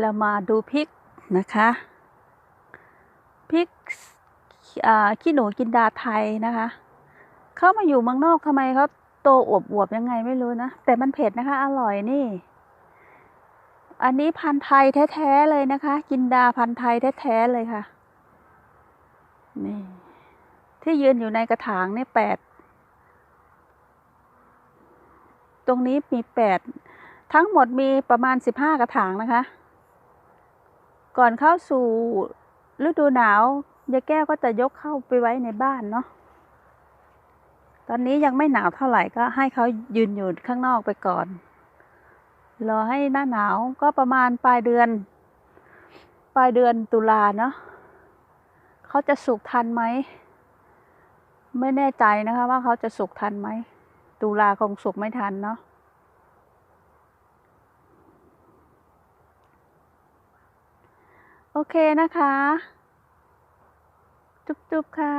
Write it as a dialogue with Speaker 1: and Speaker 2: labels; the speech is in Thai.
Speaker 1: เรามาดูพริกนะคะพริกขี้หนูกินดาไทยนะคะเข้ามาอยู่เมืองนอกทำไมเขาโตอวบๆยังไงไม่รู้นะ แต่มันเผ็ดนะคะ อร่อยนี่ อันนี้พันธุ์ไทยแท้ๆเลยนะคะ กินดาพันธุ์ไทยแท้ๆเลยค่ะ นี่ ที่ยืนอยู่ในกระถางนี่แปดตรงนี้มีแปดทั้งหมดมีประมาณสิบห้ากระถางนะคะ ก่อนเข้าสู่ฤดูหนาวยายแก้วก็จะยกเข้าไปไว้ในบ้านเนาะ ตอนนี้ยังไม่หนาวเท่าไหร่ก็ให้เขายืนอยู่ข้างนอกไปก่อน รอให้หน้าหนาวก็ประมาณปลายเดือน ปลายเดือนตุลาเนาะเขาจะสุกทันไหม ไม่แน่ใจนะคะว่าเขาจะสุกทันไหม ตุลาคงสุกไม่ทันเนาะ โอเคนะคะ จุ๊บๆค่ะ